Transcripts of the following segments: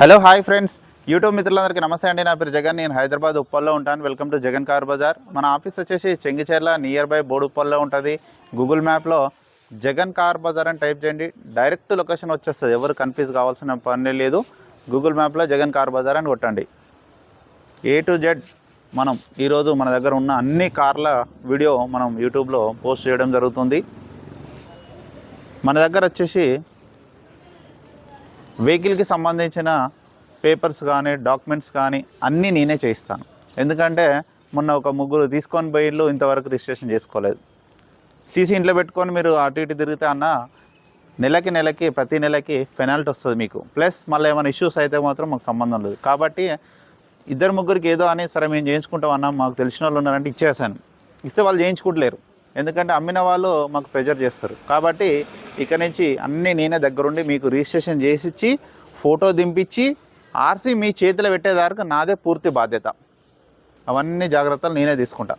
Hello hi friends. YouTube మిత్రులందరికీ నమస్తే అండి. నా పేరు జగన్. నేను హైదరాబాద్ ఉప్పల్లో ఉంటాను. Welcome to Jagan car bazaar. మన ఆఫీస్ వచ్చేసి చెంగిచెర్ల నియర్ బై బోడుప్పల్లో ఉంటుంది. గూగుల్ మ్యాప్లో జగన్ కార్ బజార్ అని టైప్ చేయండి. డైరెక్ట్ లొకేషన్ వచ్చేస్తుంది. ఎవరు కన్ఫ్యూజ్ కావాల్సిన పని లేదు. గూగుల్ మ్యాప్లో జగన్ కార్ బజార్ అని కొట్టండి. ఏ టు జెడ్ మనం ఈరోజు మన దగ్గర ఉన్న అన్ని కార్ల వీడియో మనం యూట్యూబ్లో పోస్ట్ చేయడం జరుగుతుంది. మన దగ్గర వచ్చేసి వెహికల్కి సంబంధించిన పేపర్స్ కానీ డాక్యుమెంట్స్ కానీ అన్నీ నేనే చేయిస్తాను. ఎందుకంటే మొన్న ఒక ముగ్గురు తీసుకొని పోయిళ్ళు ఇంతవరకు రిజిస్ట్రేషన్ చేసుకోలేదు. సీసీ ఇంట్లో పెట్టుకొని మీరు అటు ఇటు తిరిగితే అన్న నెలకి నెలకి ప్రతి నెలకి పెనాల్టీ వస్తుంది మీకు. ప్లస్ మళ్ళీ ఏమైనా ఇష్యూస్ అయితే మాత్రం మాకు సంబంధం లేదు. కాబట్టి ఇద్దరు ముగ్గురికి ఏదో అని సరే మేము చేయించుకుంటాం అన్న మాకు తెలిసిన వాళ్ళు ఉన్నారంటే ఇచ్చేసాను. ఇస్తే వాళ్ళు చేయించుకుంటలేరు. ఎందుకంటే అమ్మిన వాళ్ళు మాకు ప్రెజర్ చేస్తారు. కాబట్టి ఇక నుంచి అన్నీ నేనే దగ్గరుండి మీకు రిజిస్ట్రేషన్ చేసిచ్చి ఫోటో దింపించి ఆర్సీ మీ చేతిలో పెట్టేదాకా నాదే పూర్తి బాధ్యత. అవన్నీ జాగ్రత్తలు నేనే తీసుకుంటా.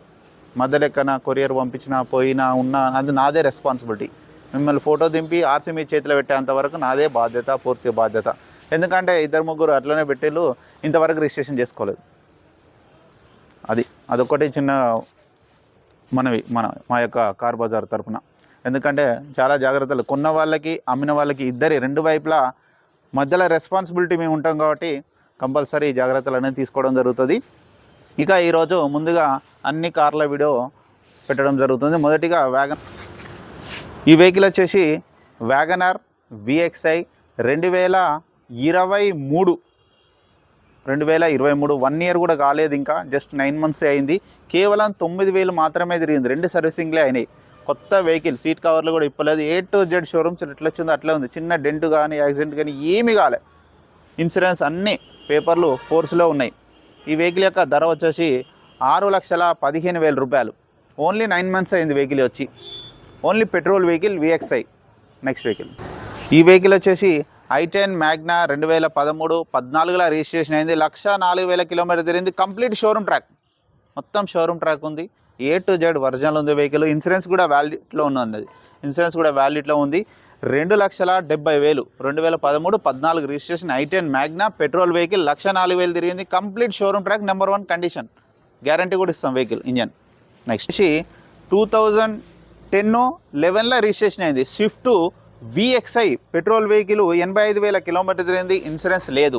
మధ్యలో ఎక్కన కొరియర్ పంపించినా పోయినా ఉన్నా అది నాదే రెస్పాన్సిబిలిటీ మిమ్మల్ని ఫోటో దింపి ఆర్సీ మీ చేతిలో పెట్టేంత వరకు నాదే బాధ్యత పూర్తి బాధ్యత. ఎందుకంటే ఇద్దరు ముగ్గురు అట్లనే పెట్టేళ్ళు ఇంతవరకు రిజిస్ట్రేషన్ చేసుకోలేదు. అది అదొకటి చిన్న మనవి మన మా యొక్క కార్ బజార్ తరపున. ఎందుకంటే చాలా జాగ్రత్తలు. కొన్న వాళ్ళకి అమ్మిన వాళ్ళకి ఇద్దరి రెండు వైపులా మధ్యలో రెస్పాన్సిబిలిటీ మేము ఉంటాం కాబట్టి కంపల్సరీ జాగ్రత్తలు అనేది తీసుకోవడం జరుగుతుంది. ఇక ఈరోజు ముందుగా అన్ని కార్ల వీడియో పెట్టడం జరుగుతుంది. మొదటిగా వ్యాగన్ ఈ వెహికల్ వచ్చేసి వ్యాగనర్ విఎక్స్ఐ రెండు వేల ఇరవై మూడు రెండు వేల ఇరవై మూడు వన్ ఇయర్ కూడా కాలేదు ఇంకా జస్ట్ నైన్ మంత్స్ అయింది. కేవలం తొమ్మిది వేలు మాత్రమే తిరిగింది. రెండు సర్వీసింగ్లే అయినాయి. కొత్త వెహికల్ సీట్ కవర్లు కూడా ఇప్పలేదు. ఏ టు జెడ్ షోరూమ్స్ ఎట్లా వచ్చిందో అట్లా ఉంది. చిన్న డెంట్ కానీ యాక్సిడెంట్ కానీ ఏమీ కాలే. ఇన్సూరెన్స్ అన్ని పేపర్లు ఫోర్స్లో ఉన్నాయి. ఈ వెహికల్ యొక్క ధర వచ్చేసి ఆరు లక్షల పదిహేను వేల రూపాయలు. ఓన్లీ నైన్ మంత్స్ అయింది వెహికల్ వచ్చి. Only petrol vehicle VXI next vehicle ఈ వెహికల్ వచ్చేసి ఐటెన్ మ్యాగ్నా రెండు వేల పదమూడు పద్నాలుగులో రిజిస్ట్రేషన్ అయింది. లక్ష నాలుగు వేల కిలోమీటర్ తిరిగింది. Complete showroom track. మొత్తం షోరూమ్ ట్రాక్ ఉంది. ఏ టు జెడ్ ఒరిజినల్ ఉంది వెహికల్. ఇన్సూరెన్స్ కూడా వ్యాలిడ్లో ఉన్నది. ఇన్సూరెన్స్ కూడా వ్యాలిడ్లో ఉంది. రెండు లక్షల డెబ్బై వేలు. రెండు వేల పదమూడు పద్నాలుగు registration i ten Magna petrol vehicle. లక్ష నాలుగు వేలు తిరిగింది. Complete showroom track number one condition. Guarantee కూడా ఇస్తాం వెహికల్ ఇంజన్. నెక్స్ట్. వచ్చి టూ థౌజండ్ టెన్ లెవెన్లో రిజిస్ట్రేషన్ అయింది. స్విఫ్ట్ విఎక్స్ఐ పెట్రోల్ వెహికల్ ఎనభై ఐదు వేల కిలోమీటర్ తిరిగింది. ఇన్సూరెన్స్ లేదు.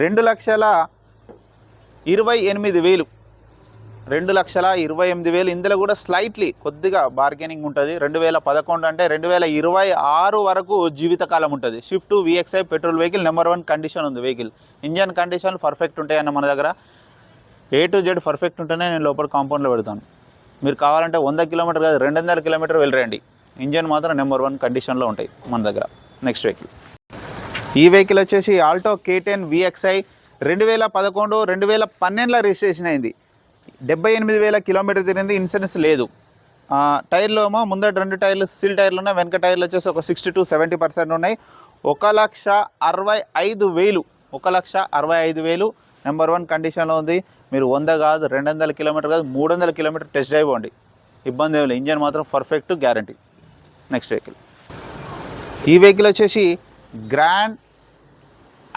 రెండు లక్షల ఇరవై ఎనిమిది వేలు. రెండు లక్షల ఇరవై ఎనిమిది వేలు. ఇందులో కూడా స్లైట్లీ కొద్దిగా బార్గెనింగ్ ఉంటుంది. రెండు వేల పదకొండు అంటే రెండు వేల ఇరవై ఆరు వరకు జీవితకాలం ఉంటుంది. Swift VXI petrol vehicle number one condition ఉంది వెహికల్ ఇంజన్ కండిషన్ పర్ఫెక్ట్ ఉంటాయన్న మన దగ్గర. ఏ టు జెడ్ పర్ఫెక్ట్ ఉంటేనే నేను లోపల కాంపౌండ్లో పెడతాను. మీరు కావాలంటే వంద కిలోమీటర్ కాదు రెండు వందల కిలోమీటర్ వెళ్ళరండి ఇంజన్ మాత్రం నెంబర్ వన్ కండిషన్లో ఉంటాయి మన దగ్గర నెక్స్ట్ వెహికల్. ఈ వెహికల్ వచ్చేసి ఆల్టో కే టెన్ విఎక్స్ఐ రెండు వేల పదకొండు రెండు వేల పన్నెండులో రిజిస్ట్రేషన్ అయింది. డెబ్బై ఎనిమిది వేల కిలోమీటర్ తిరిగింది ఇన్సూరెన్స్ లేదు. ఆ, టైర్లు ఏమో ముందట రెండు టైర్లు స్టీల్ టైర్లు ఉన్నాయి వెనక టైర్లు వచ్చేసి ఒక సిక్స్టీ టు సెవెంటీ పర్సెంట్ ఉన్నాయి. ఒక లక్ష అరవై ఐదు వేలు ఒక లక్ష అరవై ఐదు వేలు నెంబర్ వన్ కండిషన్లో ఉంది. మీరు వంద కాదు రెండు వందల కిలోమీటర్ కాదు మూడు వందల కిలోమీటర్ టెస్ట్ డ్రైవ్ ఇబ్బంది ఏమి లేదు ఇంజన్ మాత్రం పర్ఫెక్ట్ గ్యారంటీ నెక్స్ట్ వెహికల్. ఈ వెహికల్ వచ్చేసి grand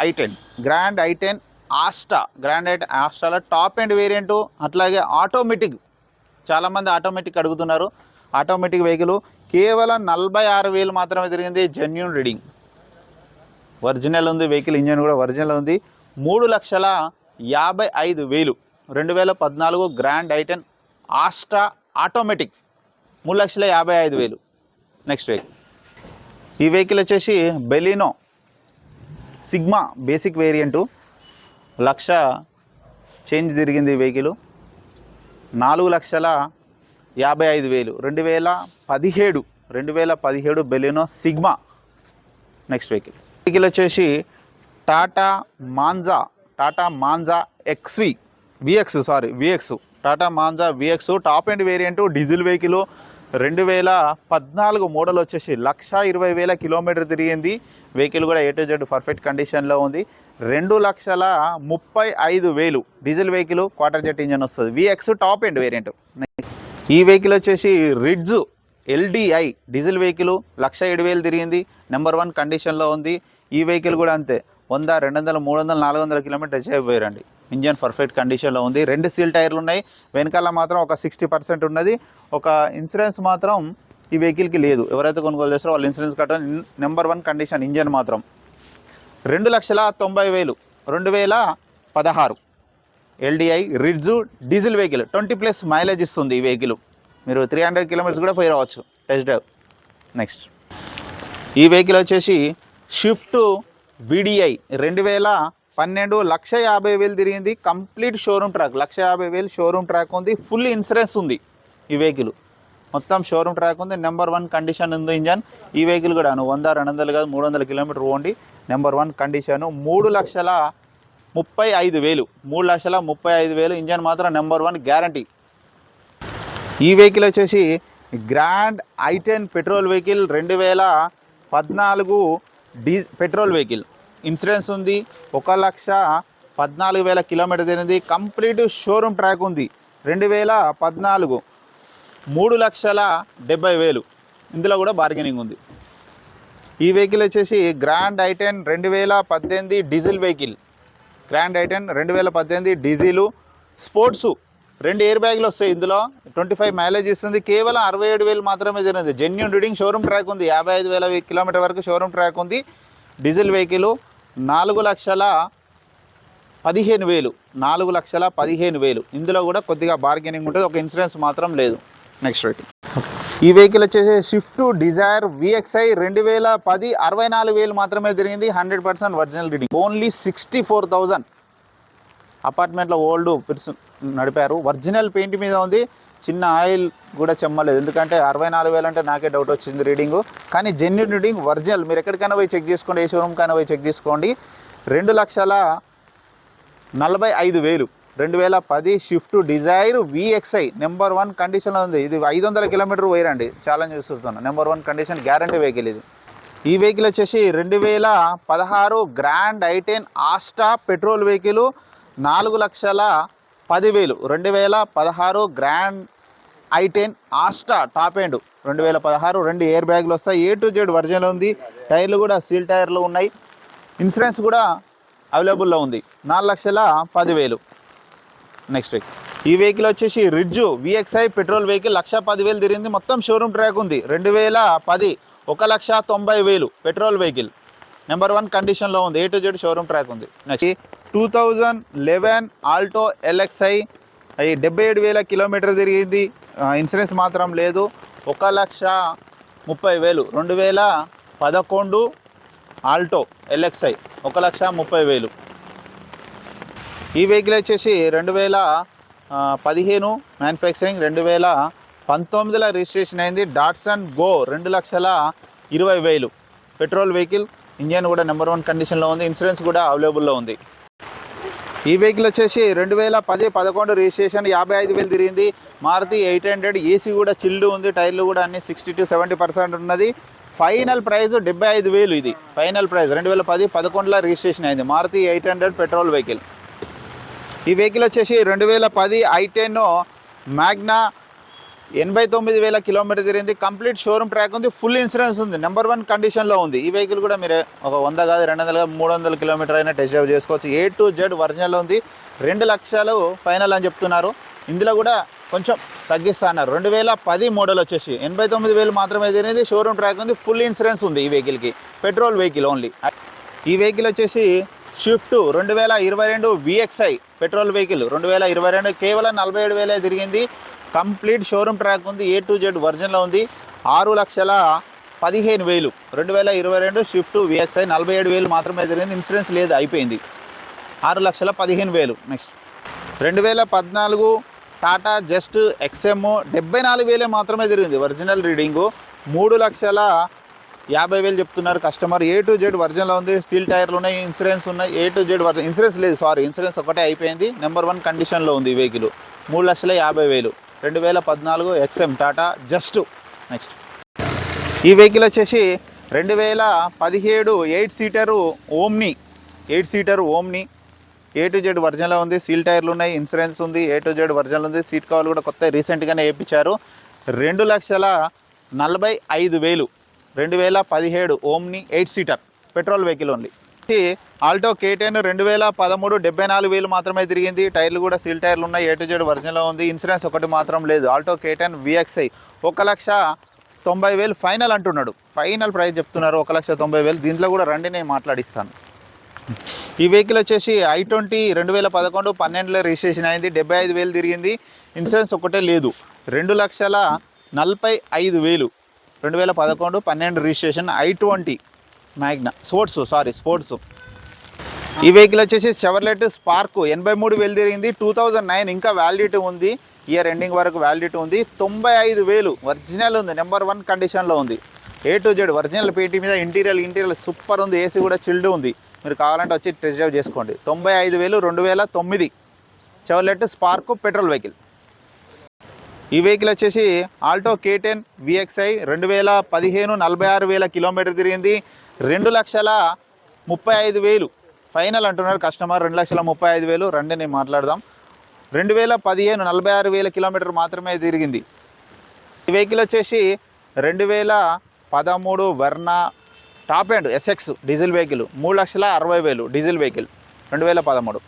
i ten grand i ten Asta grand i ten ఆస్టాలో top end variant అట్లాగే ఆటోమేటిక్ చాలామంది ఆటోమేటిక్ అడుగుతున్నారు. ఆటోమేటిక్ వెహికల్ కేవలం నలభై ఆరు వేలు మాత్రమే తిరిగింది జెన్యున్ రీడింగ్. ఒరిజినల్ ఉంది వెహికల్ ఇంజన్ కూడా ఒరిజినల్ ఉంది. మూడు లక్షల యాభై ఐదు వేలు రెండు వేల పద్నాలుగు గ్రాండ్ ఐటెన్ ఆస్టా ఆటోమేటిక్ మూడు లక్షల యాభై ఐదు వేలు. నెక్స్ట్ వెహికల్ ఈ వెహికల్ వచ్చేసి బెలినో సిగ్మా బేసిక్ వేరియంటు లక్ష చేంజ్ తిరిగింది ఈ వెహికల్ నాలుగు లక్షల యాభై ఐదు వేలు. రెండు వేల పదిహేడు రెండు వేల పదిహేడు Baleno Sigma next vehicle vehicle వచ్చేసి Tata Manza Tata Manza XV VX sorry VX Tata Manza VX top end variant diesel vehicle రెండు వేల పద్నాలుగు మోడల్ వచ్చేసి లక్ష ఇరవై వేల కిలోమీటర్ తిరిగింది. వెహికల్ కూడా ఏ టు జెడ్ పర్ఫెక్ట్ కండిషన్లో ఉంది. రెండు లక్షల ముప్పై ఐదు వేలు diesel vehicle quarter jet engine వస్తుంది. విఎక్స్ టాప్ ఎండ్ వేరియంట్ ఈ వెహికల్ వచ్చేసి రిడ్జ్ ఎల్డిఐ డీజిల్ వెహికల్ లక్ష ఏడు వేలు తిరిగింది. నెంబర్ వన్ కండిషన్లో ఉంది. ఈ వెహికల్ కూడా అంతే. వంద రెండు వందల మూడు వందల నాలుగు వందల కిలోమీటర్ టచ్ అయిపోయారండి. ఇంజన్ పర్ఫెక్ట్ కండిషన్లో ఉంది. రెండు సీల్ టైర్లు ఉన్నాయి. వెనకాల మాత్రం ఒక సిక్స్టీ పర్సెంట్ ఉన్నది. ఒక ఇన్సూరెన్స్ మాత్రం ఈ వెహికల్కి లేదు. ఎవరైతే కొనుగోలు చేస్తారో వాళ్ళు ఇన్సూరెన్స్ కట్టడం నెంబర్ వన్ కండిషన్ ఇంజన్ మాత్రం. రెండు లక్షల తొంభై వేలు రెండు వేల పదహారు. LDI Ritz diesel vehicle twenty plus mileage ఇస్తుంది ఈ వెహికల్ మీరు త్రీ హండ్రెడ్ కిలోమీటర్స్ కూడా పోయి రావచ్చు. టెస్ట్ డ్రైవ్ నెక్స్ట్ ఈ వెహికల్ వచ్చేసి షిఫ్ట్ విడిఐ రెండు వేల పన్నెండు లక్ష యాభై వేలు తిరిగింది కంప్లీట్ షోరూమ్ ట్రాక్. లక్ష యాభై వేలు షోరూమ్ ట్రాక్ ఉంది. ఫుల్ ఇన్సూరెన్స్ ఉంది ఈ వెహికల్. మొత్తం షోరూమ్ ట్రాక్ ఉంది. నెంబర్ వన్ కండిషన్ ఉంది ఇంజన్. ఈ వెహికల్ కూడా వంద రెండు వందలు కాదు మూడు వందల కిలోమీటర్ పోండి. నెంబర్ వన్ కండిషను మూడు లక్షల ముప్పై ఐదు వేలు. మూడు లక్షల ముప్పై ఐదు వేలు ఇంజన్ మాత్రం నెంబర్ వన్ గ్యారంటీ. ఈ వెహికల్ వచ్చేసి grand i ten petrol vehicle రెండు వేల పద్నాలుగు డీ పెట్రోల్ వెహికల్. ఇన్సూరెన్స్ ఉంది ఒక లక్ష పద్నాలుగు వేల కిలోమీటర్ తిరిగింది. కంప్లీట్ షోరూమ్ ట్రాక్ ఉంది రెండు వేల పద్నాలుగు. మూడు లక్షల డెబ్బై వేలు. ఇందులో కూడా బార్గెనింగ్ ఉంది. ఈ వెహికల్ వచ్చేసి గ్రాండ్ ఐటెన్ రెండు వేల పద్దెనిమిది డీజిల్ వెహికల్. గ్రాండ్ ఐటెన్ రెండు వేల పద్దెనిమిది డీజిలు స్పోర్ట్స్. రెండు ఎయిర్ బ్యాగ్లు వస్తాయి ఇందులో. ట్వంటీ ఫైవ్ మైలేజ్ ఇస్తుంది. కేవలం అరవై ఏడు వేలు మాత్రమే జరిగింది. జెన్యున్ రీడింగ్ షోరూమ్ ట్రాక్ ఉంది. యాభై ఐదు వేల కిలోమీటర్ వరకు షోరూమ్ ట్రాక్ ఉంది. డీజిల్ వెహికల్ నాలుగు లక్షల పదిహేను వేలు. నాలుగు లక్షల పదిహేను వేలు. ఇందులో కూడా కొద్దిగా బార్గెనింగ్ ఉంటుంది. ఒక ఇన్సూరెన్స్ మాత్రం లేదు. నెక్స్ట్ రేటింగ్ ఈ వెహికల్ వచ్చేసి స్విఫ్ట్ డిజైర్ విఎక్స్ఐ రెండు వేల పది అరవై నాలుగు వేలు మాత్రమే జరిగింది. Hundred percent original reading only sixty four thousand అపార్ట్మెంట్లో ఓల్డ్ పిర్సు నడిపారు. ఒరిజినల్ పెయింట్ మీద ఉంది. చిన్న ఆయిల్ కూడా చెమ్మలేదు. ఎందుకంటే అరవై నాలుగు వేలు అంటే నాకే డౌట్ వచ్చింది రీడింగ్. కానీ జెన్యున్ రీడింగ్ ఒరిజినల్. మీరు ఎక్కడికైనా పోయి చెక్ చేసుకోండి. ఏ షోరూమ్కైనా పోయి చెక్ చేసుకోండి. రెండు లక్షల నలభై ఐదు వేలు. రెండు వేల పది Swift Dzire VXI number one కండిషన్లో ఉంది. ఇది ఐదు వందల కిలోమీటర్ పోయిరండి ఛాలెంజ్ చూస్తున్నాను number one condition guarantee vehicle ఇది. ఈ వెహికల్ వచ్చేసి రెండు వేల పదహారు grand i ten Asta petrol vehicle నాలుగు లక్షల పదివేలు. రెండు వేల పదహారు grand i ten Asta top end. రెండు వేల పదహారు రెండు ఎయిర్ బ్యాగ్లు వస్తాయి. ఏ టు జెడ్ వర్జన్లో ఉంది. టైర్లు కూడా సీల్ టైర్లు ఉన్నాయి. ఇన్సూరెన్స్ కూడా అవైలబుల్లో ఉంది. నాలుగు లక్షల పదివేలు. నెక్స్ట్ వీక్ ఈ వెహికల్ వచ్చేసి రిడ్జు విఎక్స్ఐ పెట్రోల్ వెహికల్ లక్ష పదివేలు తిరిగింది. మొత్తం షోరూమ్ ట్రాక్ ఉంది. రెండు వేల పది ఒక లక్ష తొంభై వేలు పెట్రోల్ వెహికల్ నెంబర్ వన్ కండిషన్లో ఉంది. A to Z showroom track ఉంది. Next two thousand eleven Alto LXI. అవి డెబ్బై ఏడు వేల కిలోమీటర్ తిరిగింది. ఇన్సూరెన్స్ మాత్రం లేదు. ఒక లక్ష ముప్పై వేలు. రెండు వేల పదకొండు ఆల్టో ఎల్ఎక్స్ఐ. ఒక లక్ష ముప్పై వేలు. ఈ వెహికల్ వచ్చేసి రెండు వేల పదిహేను మ్యానుఫ్యాక్చరింగ్ రెండు వేల పంతొమ్మిదిలో రిజిస్ట్రేషన్ అయింది. డాట్సన్ గో రెండు లక్షల ఇరవై వేలు. పెట్రోల్ వెహికల్ ఇంజన్ కూడా నెంబర్ వన్ కండిషన్లో ఉంది. ఇన్సూరెన్స్ కూడా అవైలబుల్లో ఉంది. ఈ వెహికల్ వచ్చేసి రెండు వేల పది పదకొండు రిజిస్ట్రేషన్ యాభై ఐదు వేలు తిరిగింది. మారుతి ఎయిట్ హండ్రెడ్ ఏసీ కూడా చిల్డ్ ఉంది. టైర్లు కూడా అన్ని సిక్స్టీ టు సెవెంటీ పర్సెంట్ ఉన్నది. ఫైనల్ ప్రైస్ డెబ్బై ఐదు వేలు ఇది. ఫైనల్ ప్రైస్ రెండు వేల పది పదకొండులో రిజిస్ట్రేషన్ అయింది. Maruti eight hundred petrol vehicle ఈ వెహికల్ వచ్చేసి రెండు వేల పది ఐ టెన్ మ్యాగ్నా ఎనభై తొమ్మిది వేల కిలోమీటర్ తిరిగింది. కంప్లీట్ షోరూమ్ ట్రాక్ ఉంది. ఫుల్ ఇన్సూరెన్స్ ఉంది. నెంబర్ వన్ కండిషన్లో ఉంది. ఈ వెహికల్ కూడా మీరు ఒక వంద కాదు రెండు వందలు మూడు వందల కిలోమీటర్ అయినా టెస్ట్ డ్రైవ్ చేసుకోవచ్చు. ఏ టు జెడ్ ఒరిజినల్ ఉంది. రెండు లక్షలు ఫైనల్ అని చెప్తున్నారు. ఇందులో కూడా కొంచెం తగ్గిస్తున్నారు రెండు వేల పది మోడల్ వచ్చేసి ఎనభై తొమ్మిది వేలు మాత్రమే తిరిగింది. షోరూమ్ ట్రాక్ ఉంది. ఫుల్ ఇన్సూరెన్స్ ఉంది ఈ వెహికల్కి. Petrol vehicle only. ఈ వెహికల్ వచ్చేసి స్విఫ్ట్ రెండు వేల ఇరవై రెండు విఎక్స్ఐ పెట్రోల్ వెహికల్ రెండు వేల ఇరవై రెండు కేవలం నలభై ఏడు వేలే తిరిగింది. కంప్లీట్ షోరూమ్ ట్రాక్ ఉంది. ఏ టు జెడ్ వర్జన్లో ఉంది. ఆరు లక్షల పదిహేను వేలు. రెండు వేల ఇరవై రెండు షిఫ్ట్ విఎక్స్ఐ నలభై ఏడు వేలు మాత్రమే జరిగింది. ఇన్సూరెన్స్ లేదు అయిపోయింది. ఆరు లక్షల పదిహేను వేలు. నెక్స్ట్ రెండు వేల పద్నాలుగు టాటా జస్ట్ ఎక్స్ఎమ్ డెబ్బై నాలుగు వేలే మాత్రమే జరిగింది. ఒరిజినల్ రీడింగు మూడు లక్షల యాభై వేలు చెప్తున్నారు కస్టమర్ ఏ టు జెడ్ వర్జన్లో ఉంది. స్టీల్ టైర్లు ఉన్నాయి. ఇన్సూరెన్స్ ఉన్నాయి. A to Z version insurance లేదు సారీ ఇన్సూరెన్స్ ఒకటే అయిపోయింది. నెంబర్ వన్ కండిషన్లో ఉంది ఈ వెహికల్ మూడు లక్షల యాభై వేలు. రెండు వేల పద్నాలుగు ఎక్స్ఎం టాటా జస్ట్. నెక్స్ట్ ఈ వెహికల్ వచ్చేసి రెండు వేల పదిహేడు eight seater Omni eight seater Omni. A to Z వర్జన్లో ఉంది సీల్ టైర్లు ఉన్నాయి ఇన్సూరెన్స్ ఉంది ఏ టు జెడ్ వర్జన్లో ఉంది సీట్ కవర్లు కూడా కొత్త రీసెంట్గానే వేయించారు. రెండు లక్షల నలభై ఐదు వేలు రెండు వేల పదిహేడు Omni eight seater petrol vehicle only. Alto K ten రెండు వేల పదమూడు డెబ్బై నాలుగు వేలు మాత్రమే తిరిగింది. టైర్లు కూడా సీల్ టైర్లు ఉన్నాయి. ఏ టు జెడ్ ఒరిజినల్లో ఉంది. ఇన్సూరెన్స్ ఒకటి మాత్రం లేదు. ఆల్టో కేటెన్ విఎక్స్ఐ ఒక లక్ష తొంభై వేలు ఫైనల్ అంటున్నాడు. ఫైనల్ ప్రైస్ చెప్తున్నారు. ఒక లక్ష తొంభై వేలు. దీంట్లో కూడా రండి నేను మాట్లాడిస్తాను. ఈ వెహికల్ వచ్చేసి ఐ ట్వంటీ రెండు వేల పదకొండు పన్నెండులో రిజిస్ట్రేషన్ అయింది. డెబ్బై ఐదు వేలు తిరిగింది. ఇన్సూరెన్స్ ఒకటే లేదు. రెండు లక్షల నలభై ఐదు వేలు రెండు వేల పదకొండు పన్నెండు registration i twenty Magna. Sports sorry sports. ఈ వెహికల్ వచ్చేసి చెవర్లెట్ స్పార్క్ ఎనభై మూడు వేలు తిరిగింది టూ థౌజండ్ నైన్ ఇంకా వ్యాలిడిటీ ఉంది. ఇయర్ ఎండింగ్ వరకు వ్యాలిడిటీ ఉంది. తొంభై ఐదు వేలు ఒరిజినల్ ఉంది నెంబర్ వన్ కండిషన్లో ఉంది. ఏ టు జెడ్ ఒరిజినల్ పేటీ మీద ఇంటీరియర్ ఇంటీరియర్ సూపర్ ఉంది ఏసీ కూడా చిల్డ్ ఉంది. మీరు కావాలంటే వచ్చి టెస్ట్ డ్రైవ్ చేసుకోండి. తొంభై ఐదు వేలు రెండు వేల తొమ్మిది. Chevrolet Spark petrol vehicle. ఈ వెహికల్ వచ్చేసి ఆల్టో కే టెన్ విఎక్స్ఐ రెండు వేల పదిహేను నలభై ఆరు వేల కిలోమీటర్ తిరిగింది. రెండు లక్షల ముప్పై ఐదు వేలు. ఫైనల్ అంటున్నారు కస్టమర్ రెండు లక్షల ముప్పై ఐదు వేలు. రండి నేను మాట్లాడదాం. రెండు వేల పదిహేను నలభై ఆరు వేల కిలోమీటర్ మాత్రమే తిరిగింది. ఈ వెహికల్ వచ్చేసి రెండు వేల పదమూడు Verna top end SX diesel vehicle మూడు లక్షల అరవై వేలు డీజిల్ వెహికల్ రెండు వేల పదమూడు.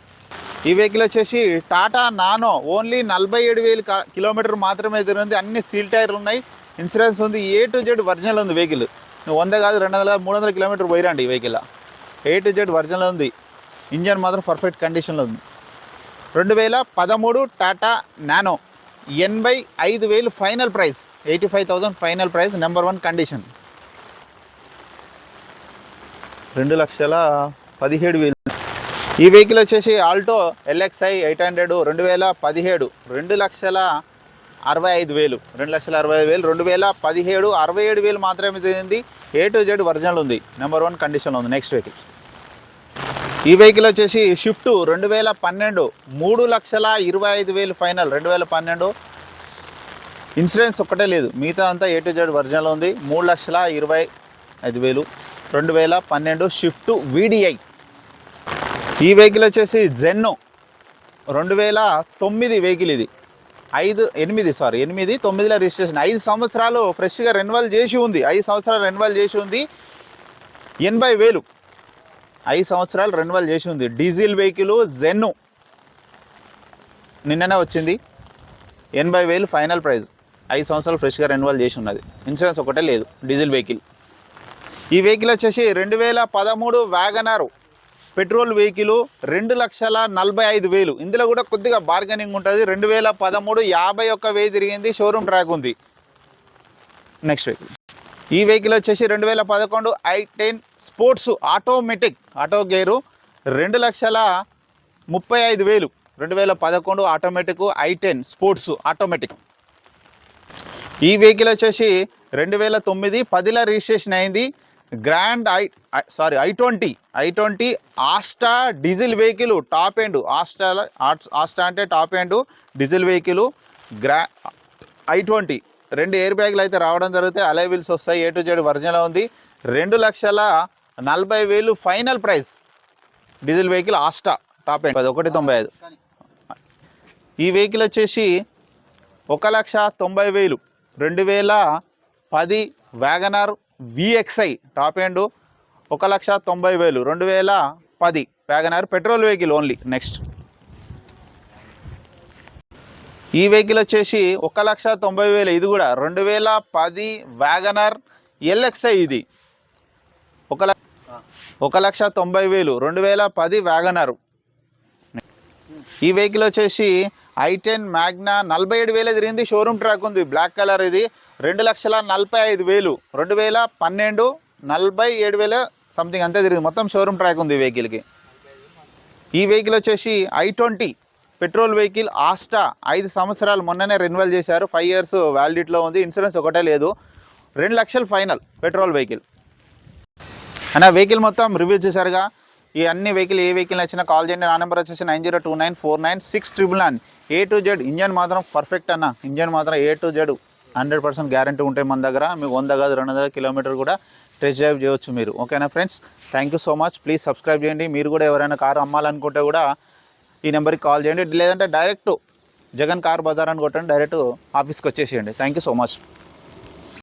ఈ వెహికల్ వచ్చేసి టాటా నానో ఓన్లీ నలభై ఏడు వేలు కిలోమీటర్ మాత్రమే తిరిగింది అన్ని సీల్ టైర్లు ఉన్నాయి. ఇన్సూరెన్స్ ఉంది. ఏ టు జెడ్ వర్జనల్ ఉంది వెహికల్ నువ్వు వంద కాదు రెండు వందల మూడు వందల కిలోమీటర్ పోయిరండి ఈ వెహికల్ ఏ టు జెడ్ వర్జనల్ ఉంది. ఇంజన్ మాత్రం పర్ఫెక్ట్ కండిషన్లో ఉంది. రెండు వేల పదమూడు టాటా నానో ఎనభై ఐదు వేలు final price eighty five thousand final price number one condition రెండు లక్షల పదిహేడు వేలు ఈ వెహికల్ వచ్చేసి ఆల్టో ఎల్ఎక్స్ఐ ఎయిట్ హండ్రెడ్ రెండు వేల పదిహేడు రెండు లక్షల అరవై ఐదు వేలు. రెండు లక్షల అరవై ఐదు వేలు రెండు వేల పదిహేడు అరవై ఏడు వేలు మాత్రమే తిరిగింది. ఏ టు జెడ్ ఒరిజినల్ ఉంది. నెంబర్ వన్ కండిషన్లో ఉంది. నెక్స్ట్ వెహికల్ ఈ వెహికల్ వచ్చేసి షిఫ్ట్ రెండు వేల పన్నెండు మూడు లక్షల ఇరవై ఐదు వేలు ఫైనల్. రెండు వేల పన్నెండు. ఇన్సూరెన్స్ ఒక్కటే లేదు. మిగతా అంతా ఏ టు జెడ్ ఒరిజినల్ ఉంది. మూడు లక్షల ఇరవై ఐదు వేలు రెండు వేల పన్నెండు షిఫ్ట్ వీడిఐ ఈ వెహికల్ వచ్చేసి జెన్నో. రెండు వేల తొమ్మిది వెహికల్ ఇది. ఐదు ఎనిమిది సారీ ఎనిమిది తొమ్మిదిలో రిజిస్ట్రేషన్. ఐదు సంవత్సరాలు ఫ్రెష్గా రెన్యువల్ చేసి ఉంది. ఐదు సంవత్సరాలు రెన్యువల్ చేసి ఉంది. ఎనభై వేలు. ఐదు సంవత్సరాలు రెన్యువల్ చేసి ఉంది. Diesel vehicle Zen. నిన్ననే వచ్చింది. ఎనభై వేలు ఫైనల్ ప్రైస్ ఐదు సంవత్సరాలు ఫ్రెష్గా రెన్యువల్ చేసి ఉన్నది. ఇన్సూరెన్స్ ఒకటే లేదు. Diesel vehicle. ఈ వెహికల్ వచ్చేసి రెండు వేల పదమూడు వ్యాగనారు పెట్రోల్ వెహికల్ రెండు లక్షల నలభై ఐదు వేలు. ఇందులో కూడా కొద్దిగా బార్గెనింగ్ ఉంటుంది. రెండు వేల పదమూడు యాభై ఒక్క వెయ్యి తిరిగింది. షోరూమ్ ట్రాక్ ఉంది. నెక్స్ట్ వెహికల్ ఈ వెహికల్ వచ్చేసి రెండు వేల పదకొండు i ten sports automatic auto gear రెండు లక్షల ముప్పై ఐదు వేలు. రెండు వేల పదకొండు automatic i ten sports automatic. ఈ వెహికల్ వచ్చేసి రెండు వేల తొమ్మిది పదిలో రిజిస్ట్రేషన్ అయింది. Grand i sorry i twenty i twenty Asta diesel vehicle top end Asta Asta అంటే టాప్ ఎండ్ డీజిల్ వెహికల్ గ్రా ఐ ట్వంటీ. రెండు ఎయిర్ బ్యాగులు అయితే రావడం జరుగుతాయి అలై వీల్స్ వస్తాయి ఏ టు జెడ్ ఒరిజినల్ ఉంది. రెండు లక్షల నలభై వేలు final price diesel vehicle Asta top end. అది ఒకటి తొంభై ఐదు. ఈ వెహికల్ వచ్చేసి ఒక లక్ష తొంభై వేలు. రెండు వేల పది వ్యాగనార్ విఎక్స్ఐ టాప్ ఎండ్ ఒక లక్ష తొంభై వేలు రెండు వేల పది. WagonR petrol vehicle only next ఈ వెహికల్ వచ్చేసి ఒక లక్ష తొంభై వేలు ఇది కూడా రెండు వేల పది వ్యాగనర్ ఎల్ఎక్స్ఐ ఇది. ఒక లక్ష ఒక లక్ష తొంభై వేలు రెండు వేల పది వ్యాగనర్ ఈ వెహికల్ వచ్చేసి ఐ టెన్ మ్యాగ్నా నలభై ఏడు వేలు తిరిగింది షోరూమ్ ట్రాక్ ఉంది బ్లాక్ కలర్ ఇది. రెండు లక్షల నలభై ఐదు వేలు. రెండు వేల పన్నెండు నలభై ఏడు వేల సంథింగ్ అంతే తిరిగింది. మొత్తం షోరూమ్ ట్రాక్ ఉంది ఈ వెహికల్కి ఈ వెహికల్ వచ్చేసి i twenty petrol vehicle Asta ఐదు సంవత్సరాలు మొన్ననే రెన్యువల్ చేశారు. ఫైవ్ ఇయర్స్ వ్యాలిడిటీలో ఉంది. ఇన్సూరెన్స్ ఒకటే లేదు. రెండు లక్షలు ఫైనల్ పెట్రోల్ వెహికల్ అన్న వెహికల్ మొత్తం రివ్యూ చేశారుగా. ఈ అన్ని వెహికల్ ఏ వెహికల్ నచ్చినా కాల్ చేయండి. నా నెంబర్ వచ్చేసి nine zero two nine four nine six triple nine. A to Z engine మాత్రం పర్ఫెక్ట్ అన్న. ఇంజన్ మాత్రం A to Z hundred percent guarantee ఉంటాయి మన దగ్గర మీకు వంద కాదు రెండు వందల కిలోమీటర్ కూడా టెస్ట్ డ్రైవ్ చేయొచ్చు మీరు. ఓకేనా friends? Thank you so much please subscribe చేయండి. మీరు కూడా ఎవరైనా కారు అమ్మాలనుకుంటే కూడా ఈ నెంబర్కి కాల్ చేయండి. లేదంటే డైరెక్ట్ జగన్ కార్ బజార్ అని కొట్టండి. డైరెక్ట్ ఆఫీస్కి వచ్చేసేయండి. Thank you so much